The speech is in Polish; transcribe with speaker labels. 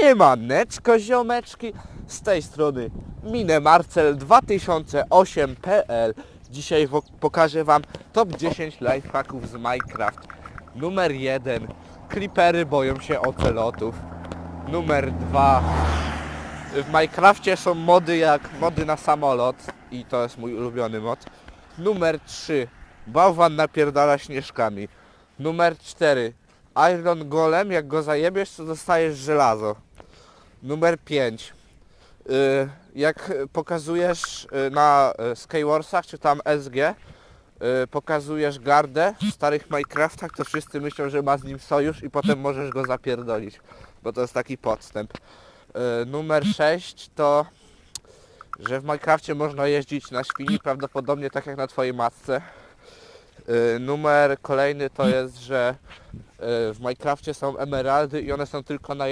Speaker 1: Siemaneczko ziomeczki, z tej strony Minemarcel 2008.pl Dzisiaj pokażę Wam top 10 lifehacków z Minecraft. Numer 1 Creepery boją się ocelotów. Numer 2 W Minecrafcie są mody jak mody na samolot I to jest mój ulubiony mod. Numer 3 Bałwan napierdala śnieżkami. Numer 4 Iron Golem, jak go zajebiesz, to dostajesz żelazo. Numer 5. Jak pokazujesz y, na y, Skywarsach, czy tam SG, y, pokazujesz gardę w starych Minecraftach, to wszyscy myślą, że ma z nim sojusz i potem możesz go zapierdolić, bo to jest taki podstęp. Y, Numer 6 to, że w Minecrafcie można jeździć na świni, prawdopodobnie tak jak na twojej matce. Y, Numer kolejny to jest, że y, w Minecrafcie są emeraldy i one są tylko na